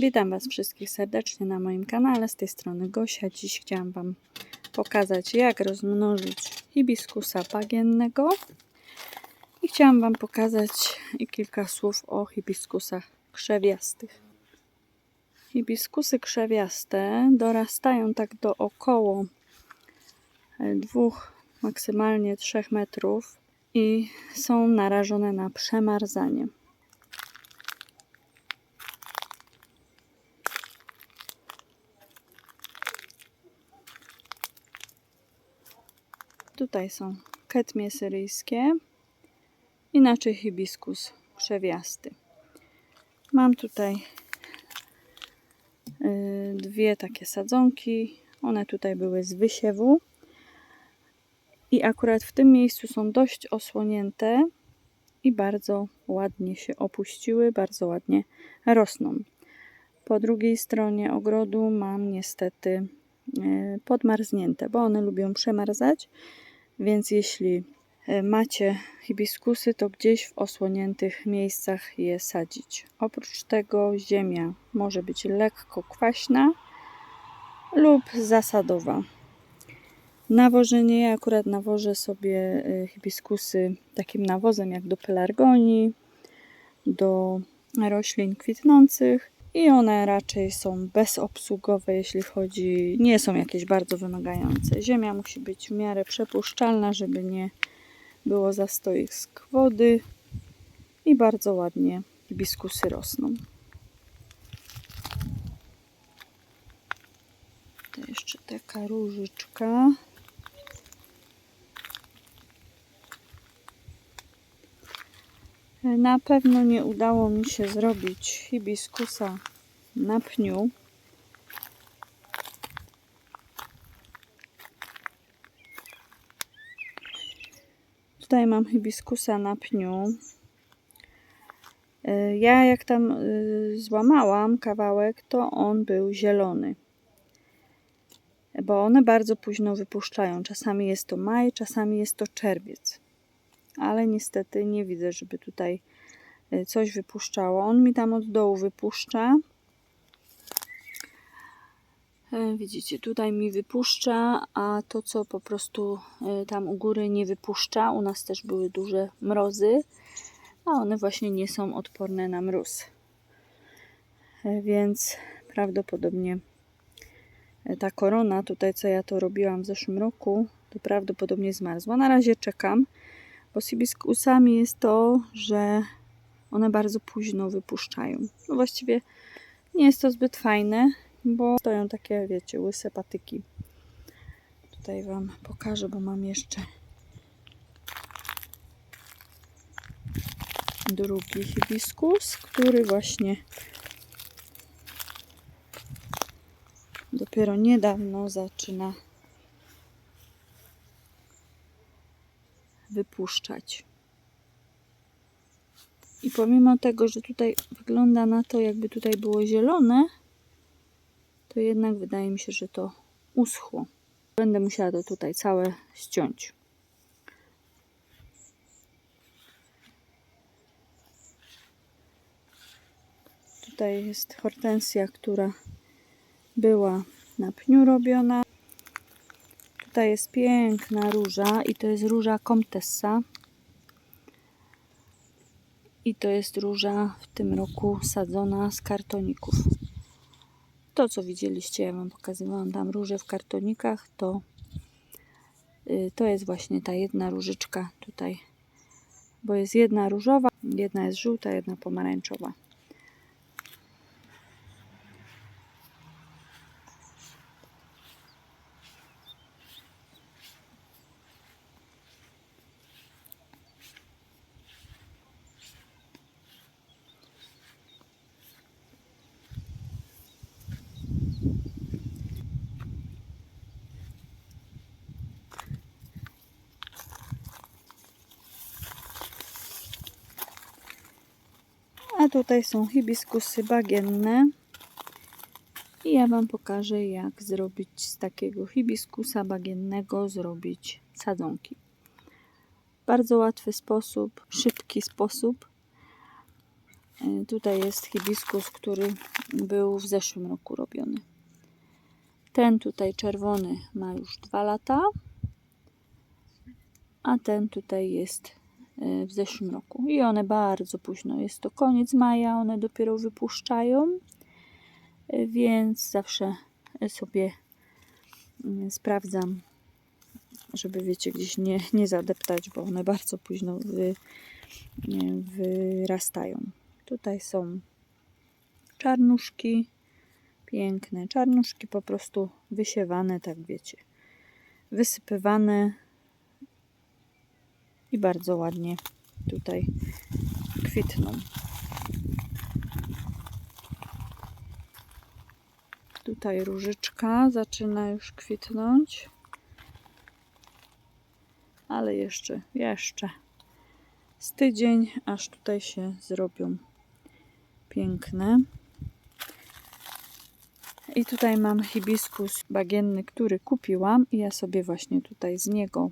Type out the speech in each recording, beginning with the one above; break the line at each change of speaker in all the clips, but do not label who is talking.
Witam Was wszystkich serdecznie na moim kanale. Z tej strony Gosia. Dziś chciałam Wam pokazać, jak rozmnożyć hibiskusa bagiennego. I chciałam Wam pokazać i kilka słów o hibiskusach krzewiastych. Hibiskusy krzewiaste dorastają tak do około e, dwóch, maksymalnie 3 metrów i są narażone na przemarzanie. Tutaj są ketmie syryjskie, inaczej hibiskus krzewiasty. Mam tutaj y, dwie takie sadzonki. One tutaj były z wysiewu. I akurat w tym miejscu są dość osłonięte i bardzo ładnie się opuściły, bardzo ładnie rosną. Po drugiej stronie ogrodu mam niestety y, podmarznięte, bo one lubią przemarzać więc jeśli e, macie hibiskusy, to gdzieś w osłoniętych miejscach je sadzić. Oprócz tego ziemia może być lekko kwaśna lub zasadowa. Nawożenie, ja akurat nawożę sobie e, hibiskusy takim nawozem jak do pelargonii, do roślin kwitnących i one raczej są bezobsługowe, jeśli chodzi, nie są jakieś bardzo wymagające. Ziemia musi być w miarę przepuszczalna, żeby nie było zastoisk wody i bardzo ładnie hibiskusy rosną. To jeszcze taka różyczka. Na pewno nie udało mi się zrobić hibiskusa na pniu. Tutaj mam hibiskusa na pniu. E, ja jak tam e, złamałam kawałek, to on był zielony. Bo one bardzo późno wypuszczają. Czasami jest to maj, czasami jest to czerwiec ale niestety nie widzę, żeby tutaj e, coś wypuszczało. On mi tam od dołu wypuszcza. E, widzicie, tutaj mi wypuszcza, a to co po prostu e, tam u góry nie wypuszcza, u nas też były duże mrozy, a one właśnie nie są odporne na mróz. Więc prawdopodobnie ta korona tutaj, co ja to robiłam w zeszłym roku, to prawdopodobnie zmarzła. Na razie czekam. Hibiskusami jest to, że one bardzo późno wypuszczają. No właściwie nie jest to zbyt fajne, bo stoją takie, wiecie, łyse patyki. Tutaj Wam pokażę, bo mam jeszcze drugi hibiskus, który właśnie dopiero niedawno zaczyna wypuszczać. I pomimo tego, że tutaj wygląda na to, jakby tutaj było zielone, to jednak wydaje mi się, że to uschło. Będę musiała to tutaj całe ściąć. Tutaj jest hortensja, która była na pniu robiona. Tutaj jest piękna róża i to jest róża Comtessa. I to jest róża w tym roku sadzona z kartoników. To, co widzieliście, ja Wam pokazywałam tam róże w kartonikach, to, y, to jest właśnie ta jedna różyczka tutaj. Bo jest jedna różowa, jedna jest żółta, jedna pomarańczowa. Tutaj są hibiskusy bagienne. I ja Wam pokażę, jak zrobić z takiego hibiskusa bagiennego zrobić sadzonki. Bardzo łatwy sposób, szybki sposób. Y, Tutaj jest hibiskus, który był w zeszłym roku robiony. Ten tutaj czerwony ma już dwa lata, a ten tutaj jest w zeszłym roku. I one bardzo późno, jest to koniec maja, one dopiero wypuszczają, y, więc zawsze sobie y, sprawdzam, żeby wiecie, gdzieś nie, nie zadeptać, bo one bardzo późno wy, wyrastają. Tutaj są czarnuszki, piękne czarnuszki, po prostu wysiewane, tak wiecie, wysypywane i bardzo ładnie tutaj kwitną. Tutaj różyczka zaczyna już kwitnąć, ale jeszcze, jeszcze z tydzień, aż tutaj się zrobią piękne. I tutaj mam hibiskus bagienny, który kupiłam i ja sobie właśnie tutaj z niego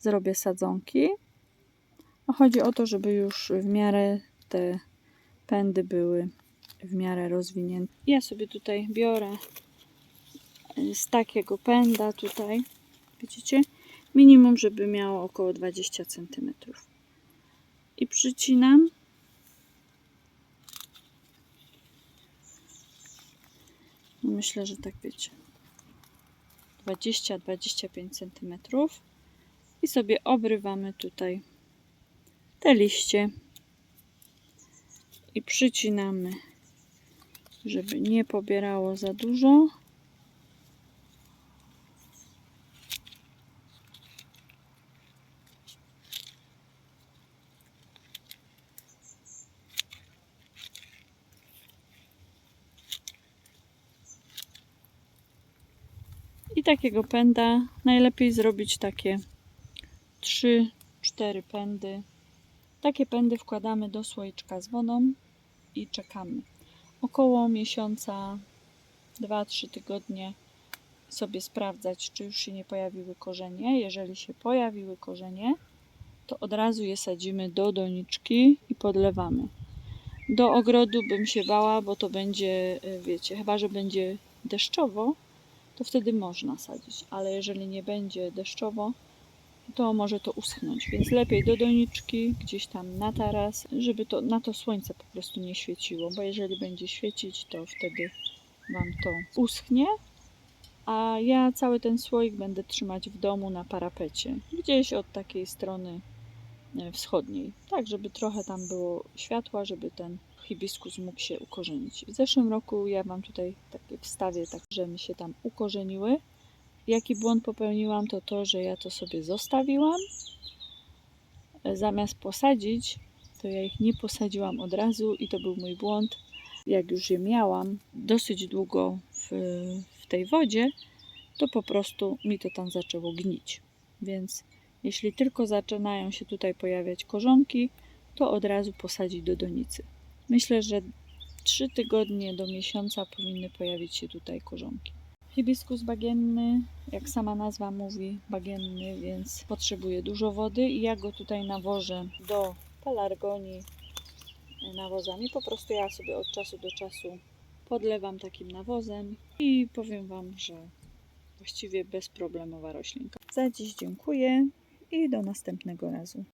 zrobię sadzonki. A chodzi o to, żeby już w miarę te pędy były w miarę rozwinięte. Ja sobie tutaj biorę z takiego pęda tutaj, widzicie, minimum, żeby miało około 20 cm. I przycinam. Myślę, że tak wiecie. 20-25 cm. I sobie obrywamy tutaj te liście i przycinamy, żeby nie pobierało za dużo. I takiego pęda najlepiej zrobić takie 3-4 pędy. Takie pędy wkładamy do słoiczka z wodą i czekamy. Około miesiąca, 2-3 tygodnie sobie sprawdzać, czy już się nie pojawiły korzenie. Jeżeli się pojawiły korzenie, to od razu je sadzimy do doniczki i podlewamy. Do ogrodu bym się bała, bo to będzie, y, wiecie, chyba że będzie deszczowo, to wtedy można sadzić, ale jeżeli nie będzie deszczowo, to może to uschnąć, więc lepiej do doniczki, gdzieś tam na taras, żeby to na to słońce po prostu nie świeciło, bo jeżeli będzie świecić, to wtedy Wam to uschnie, a ja cały ten słoik będę trzymać w domu na parapecie, gdzieś od takiej strony e, wschodniej, tak żeby trochę tam było światła, żeby ten hibiskus mógł się ukorzenić. W zeszłym roku ja Wam tutaj takie wstawię, tak, że mi się tam ukorzeniły. Jaki błąd popełniłam, to to, że ja to sobie zostawiłam. Zamiast posadzić, to ja ich nie posadziłam od razu i to był mój błąd. Jak już je miałam dosyć długo w, w tej wodzie, to po prostu mi to tam zaczęło gnić. Więc jeśli tylko zaczynają się tutaj pojawiać korzonki, to od razu posadzić do donicy. Myślę, że 3 tygodnie do miesiąca powinny pojawić się tutaj korzonki. Hibiskus bagienny, jak sama nazwa mówi, bagienny, więc potrzebuje dużo wody i ja go tutaj nawożę do pelargonii nawozami. Po prostu ja sobie od czasu do czasu podlewam takim nawozem i powiem Wam, że właściwie bezproblemowa roślinka. Za dziś dziękuję i do następnego razu.